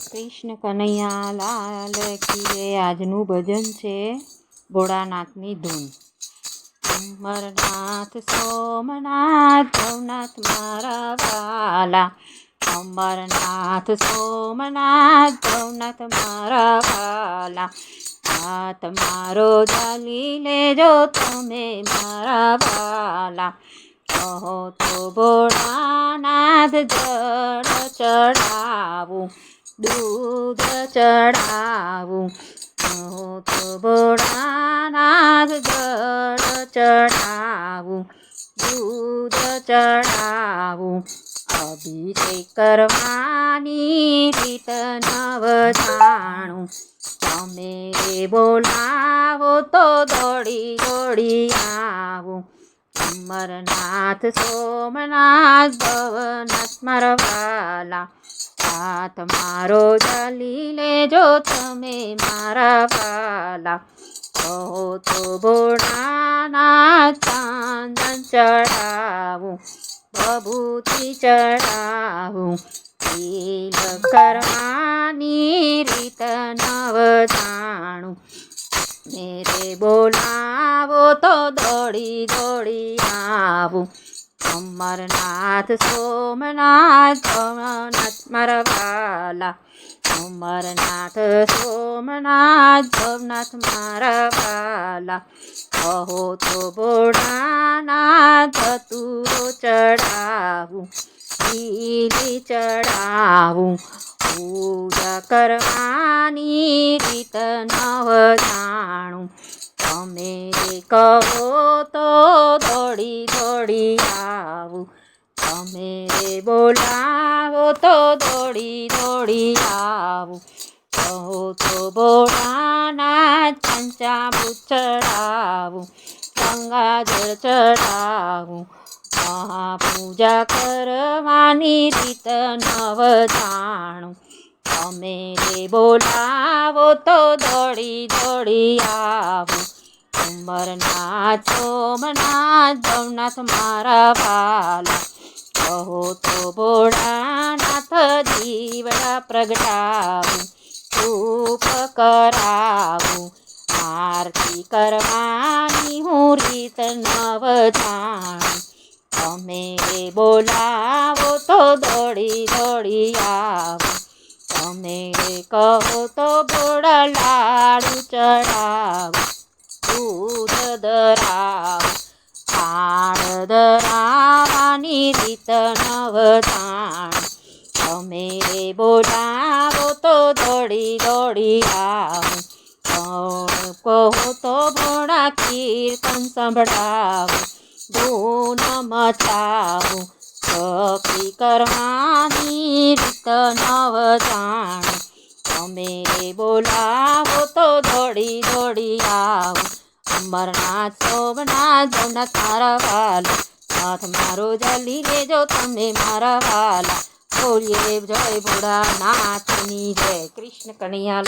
કૃષ્ણ કનૈયા લાલ કીએ આજનું ભજન છે ભોળાનાથની ધૂન. અમરનાથ, સોમનાથ, ભવનાથ મારા વાલા. અમરનાથ, સોમનાથ, ભવનાથ મારા વાલા. હાથ મારો ચાલી લેજો તમે મારા વાલા. કહો તો ભોળાનાથ જળ ચડાવું. દૂધ ચડાવું તો ભોળાનાથ જળ ચડાવું દૂધ ચડાવું અભિષેક કરવાની રીત નવ જાણું. તમે બોલાવો તો દોડી દોડી આવું. અમરનાથ, સોમનાથ, ભવનાથ, મારવાલા. હાથ મારો ચાલી લેજો તમે મારા વાલા. કહો તો બોડાના ચાંદન ચડાવું બબૂતી ચડાવું. તિલ કરવાની રીત નવ જાણું મેરે બોલાવો તો દોડી દોડી આવું. અમરનાથ સોમનાથ ભવનાથ મારા વાલા અમરનાથ સોમનાથ ભવનાથ મારા વાલા કહો તો ભોળાનાથ તુરો ચડાવું લીલી ચડાવું પૂજા કરવાની રીત નવ જાણું તમે કહો તો તમે બોલાવો તો દોડી દોડી આવું. કહો તો બોલાના ચંચા ચડાવું ગંગાજળ ચડાવું મહાપૂજા કરવાની રીત નવ જાણું. તમે બોલાવો તો દોડી દોડી આવું. અમરનાથ ચોમના જમનાથ મારા વાલા કહો તો ભોળાનાથ જીવડા પ્રગટાવું, ધૂપ કરાવું, આરતી કરવાની હું રીત નવ જાણું. તમે બોલાવો તો દોડી દોડી આવું, તમે કહો તો બોડા લાડુ ચડાવું, દૂધ દરાવ ખાણ ધરાવાની નવ તમે બોલાવો તો દોડી દોડી આવ કહો તો ભોળા કીર્તન સંભળાવ ધૂન મચાવું ભક્તિ કરવાની રીત નવ તમે બોલાવો તો દોડી દોડી આવ અમરનાથ સોમનાથ ભવનાથ મારા હાથ મારો જલી લેજો તમે મારા વાલા. બોલીએ જય ભોળાનાથની જય. કૃષ્ણ કનૈયા